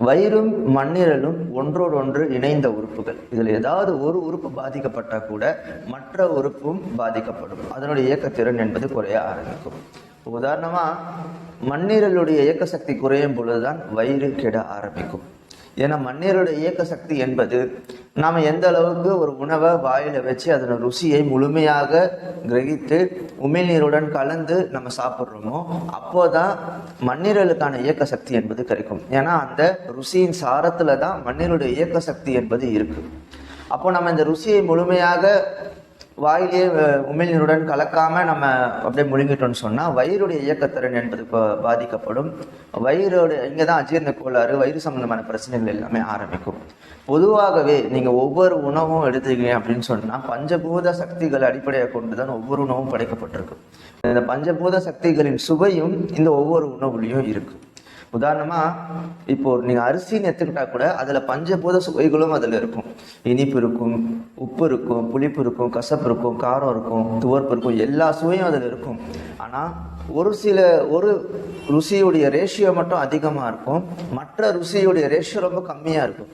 வயிறும் மண்ணீரலும் ஒன்றோடொன்று இணைந்த உறுப்புகள். இதில் ஏதாவது ஒரு உறுப்பு பாதிக்கப்பட்டால் கூட மற்ற உறுப்பும் பாதிக்கப்படும். அதனுடைய இயக்கத்திறன் என்பது குறைய ஆரம்பிக்கும். உதாரணமாக மண்ணீரலுடைய இயக்க சக்தி குறையும் பொழுதுதான் வயிறு கெட ஆரம்பிக்கும். ஏன்னா மண்ணீரோட இயக்க சக்தி என்பது நாம் எந்த அளவுக்கு ஒரு உணவை வாயில வச்சு அதன் ருசியை முழுமையாக கிரகித்து உமிழ்நீருடன் கலந்து நம்ம சாப்பிட்றோமோ அப்போதான் மண்ணீரலுக்கான இயக்க சக்தி என்பது கிடைக்கும். ஏன்னா அந்த ருசியின் சாரத்துல தான் மண்ணீரோட இயக்க சக்தி என்பது இருக்கு. அப்போ நம்ம இந்த ருசியை முழுமையாக வாயிலே உமிழ்நீருடன் கலக்காம நம்ம அப்படியே முழுங்கிட்டோம்னு சொன்னா வயிறுடைய இயக்கத்திறன் என்பது பா- பாதிக்கப்படும். வயிறோட இங்கே தான் அஜீர்ண கோளாறு வயிறு சம்பந்தமான பிரச்சனைகள் எல்லாமே ஆரம்பிக்கும். பொதுவாகவே நீங்க ஒவ்வொரு உணவும் எடுத்துக்கீங்க அப்படின்னு சொன்னா பஞ்சபூத சக்திகள் அடிப்படையாக கொண்டு தான் ஒவ்வொரு உணவும் படைக்கப்பட்டிருக்கு. இந்த பஞ்சபூத சக்திகளின் சுவையும் இந்த ஒவ்வொரு உணவுலையும் இருக்கு. உதாரணமா இப்போ நீங்க அரிசின்னு எடுத்துக்கிட்டா கூட அதுல பஞ்சபூத சுவைகளும் அதுல இருக்கும். இனிப்பு இருக்கும் உப்பு இருக்கும் புளிப்பு இருக்கும் கசப்பு இருக்கும் காரம் இருக்கும் துவர்ப்பு இருக்கும் எல்லா சுவையும் அதுல இருக்கும். ஆனா ஒரு சில ஒரு ருசியுடைய ரேஷியோ மட்டும் அதிகமா இருக்கும். மற்ற ருசியுடைய ரேஷியோ ரொம்ப கம்மியா இருக்கும்.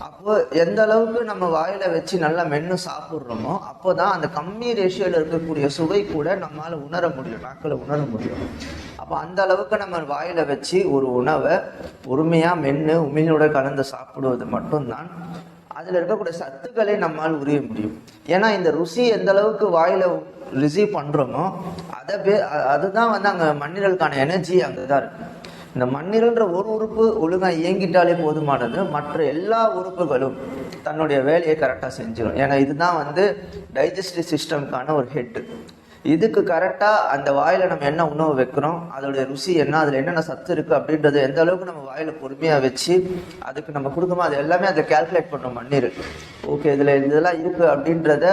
அப்போ எந்த அளவுக்கு நம்ம வாயில வச்சு நல்லா மென்று சாப்பிட்றோமோ அப்போதான் அந்த கம்மி ரேஷியோல இருக்கக்கூடிய சுவை கூட நம்மால உணர முடியும் நாக்கில் உணர முடியும். அப்போ அந்த அளவுக்கு நம்ம வாயில வச்சு ஒரு உணவை பொறுமையா மென்று உமிழ்நோட கலந்து சாப்பிடுவது மட்டும்தான். அதில் இருக்கக்கூடிய சத்துக்களை நம்மால் உரிய முடியும். ஏன்னா இந்த ருசி எந்த அளவுக்கு வாயில ரிசீவ் பண்றோமோ அதை பே அதுதான் வந்து அங்கே மண்ணீரலுக்கான எனர்ஜி அங்கதான் இருக்கு. இந்த மண்ணீரல்ன்ற ஒரு உறுப்பு ஒழுங்காக இயங்கிட்டாலே போதுமானது மற்ற எல்லா உறுப்புகளும் தன்னுடைய வேலையை கரெக்டாக செஞ்சிடும் ஏன்னா இதுதான் வந்து டைஜஸ்டிவ் சிஸ்டம்க்கான ஒரு ஹெட்டு இதுக்கு கரெக்டாக அந்த வாயில் நம்ம என்ன உணவு வைக்கிறோம் அதோடைய ருசி என்ன அதில் என்னென்ன சத்து இருக்குது அப்படின்றது எந்த அளவுக்கு நம்ம வாயில் பொறுமையாக வச்சு அதுக்கு நம்ம கொடுக்கணும் அது எல்லாமே அதை கால்குலேட் பண்ணும் மண்ணீர். ஓகே இதில் இதெல்லாம் இருக்குது அப்படின்றத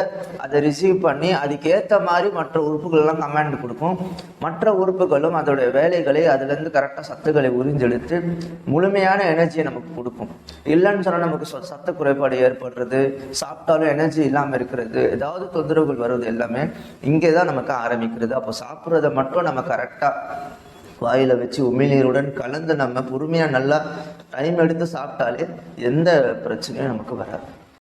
அதை ரிசீவ் பண்ணி அதுக்கு ஏற்ற மாதிரி மற்ற உறுப்புகள்லாம் கமாண்ட் கொடுக்கும். மற்ற உறுப்புகளும் அதோடைய வேலைகளை அதுலேருந்து கரெக்டாக சத்துக்களை உறிஞ்செடுத்து முழுமையான எனர்ஜியை நமக்கு கொடுக்கும். இல்லைன்னு சொன்னால் நமக்கு சத்த குறைபாடு ஏற்படுறது சாப்பிட்டாலும் எனர்ஜி இல்லாமல் இருக்கிறது ஏதாவது தொந்தரவுகள் வருவது எல்லாமே இங்கே தான் நமக்கு ஆரம்பிக்கிறது. அப்போ சாப்பிட்றத மட்டும் நம்ம கரெக்டாக வாயில் வச்சு உமிழ்நீருடன் கலந்து நம்ம பொறுமையாக நல்லா டைம் எடுத்து சாப்பிட்டாலே எந்த பிரச்சனையும் நமக்கு வராது.